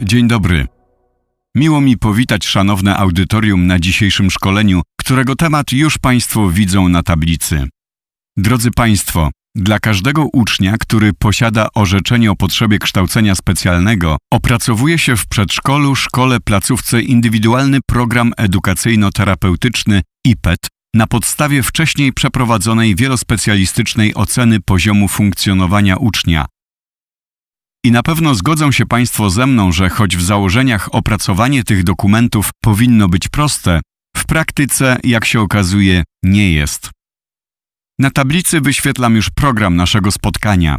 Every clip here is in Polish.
Dzień dobry. Miło mi powitać szanowne audytorium na dzisiejszym szkoleniu, którego temat już Państwo widzą na tablicy. Drodzy Państwo, dla każdego ucznia, który posiada orzeczenie o potrzebie kształcenia specjalnego, opracowuje się w przedszkolu, szkole, placówce indywidualny program edukacyjno-terapeutyczny IPET na podstawie wcześniej przeprowadzonej wielospecjalistycznej oceny poziomu funkcjonowania ucznia. I na pewno zgodzą się Państwo ze mną, że choć w założeniach opracowanie tych dokumentów powinno być proste, w praktyce, jak się okazuje, nie jest. Na tablicy wyświetlam już program naszego spotkania.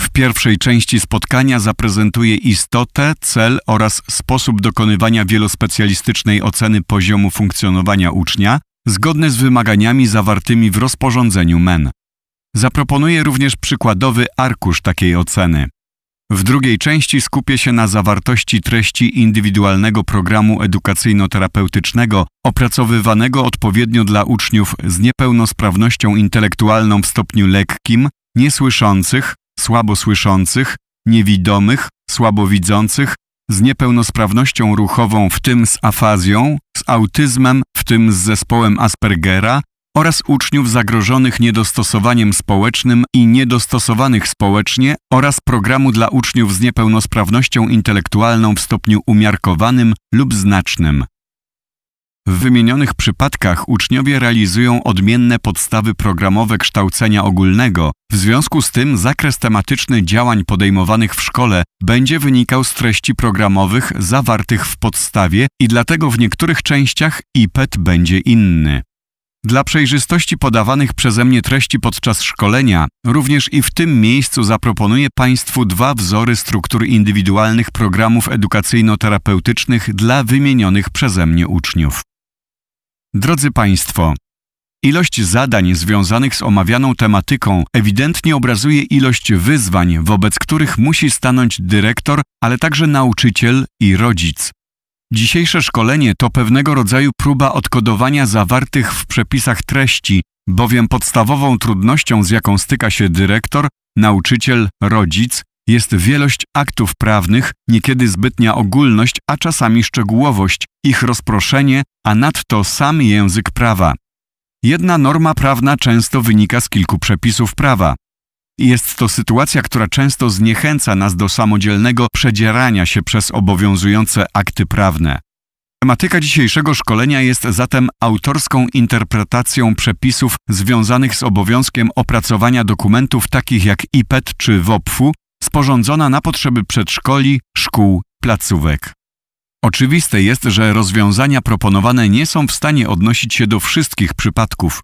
W pierwszej części spotkania zaprezentuję istotę, cel oraz sposób dokonywania wielospecjalistycznej oceny poziomu funkcjonowania ucznia, zgodne z wymaganiami zawartymi w rozporządzeniu MEN. Zaproponuję również przykładowy arkusz takiej oceny. W drugiej części skupię się na zawartości treści indywidualnego programu edukacyjno-terapeutycznego opracowywanego odpowiednio dla uczniów z niepełnosprawnością intelektualną w stopniu lekkim, niesłyszących, słabo słyszących, niewidomych, słabowidzących, z niepełnosprawnością ruchową, w tym z afazją, z autyzmem, w tym z zespołem Aspergera oraz uczniów zagrożonych niedostosowaniem społecznym i niedostosowanych społecznie oraz programu dla uczniów z niepełnosprawnością intelektualną w stopniu umiarkowanym lub znacznym. W wymienionych przypadkach uczniowie realizują odmienne podstawy programowe kształcenia ogólnego, w związku z tym zakres tematyczny działań podejmowanych w szkole będzie wynikał z treści programowych zawartych w podstawie i dlatego w niektórych częściach IPET będzie inny. Dla przejrzystości podawanych przeze mnie treści podczas szkolenia, również i w tym miejscu zaproponuję Państwu dwa wzory struktur indywidualnych programów edukacyjno-terapeutycznych dla wymienionych przeze mnie uczniów. Drodzy Państwo, ilość zadań związanych z omawianą tematyką ewidentnie obrazuje ilość wyzwań, wobec których musi stanąć dyrektor, ale także nauczyciel i rodzic. Dzisiejsze szkolenie to pewnego rodzaju próba odkodowania zawartych w przepisach treści, bowiem podstawową trudnością, z jaką styka się dyrektor, nauczyciel, rodzic, jest wielość aktów prawnych, niekiedy zbytnia ogólność, a czasami szczegółowość, ich rozproszenie, a nadto sam język prawa. Jedna norma prawna często wynika z kilku przepisów prawa. Jest to sytuacja, która często zniechęca nas do samodzielnego przedzierania się przez obowiązujące akty prawne. Tematyka dzisiejszego szkolenia jest zatem autorską interpretacją przepisów związanych z obowiązkiem opracowania dokumentów takich jak IPET czy WOPFU, sporządzona na potrzeby przedszkoli, szkół, placówek. Oczywiste jest, że rozwiązania proponowane nie są w stanie odnosić się do wszystkich przypadków.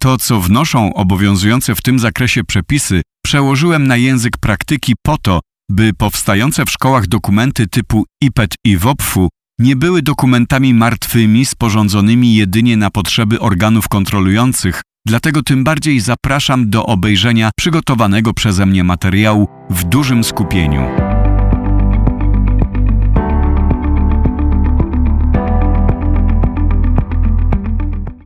To, co wnoszą obowiązujące w tym zakresie przepisy, przełożyłem na język praktyki po to, by powstające w szkołach dokumenty typu IPET i WOPFU nie były dokumentami martwymi sporządzonymi jedynie na potrzeby organów kontrolujących, dlatego tym bardziej zapraszam do obejrzenia przygotowanego przeze mnie materiału w dużym skupieniu.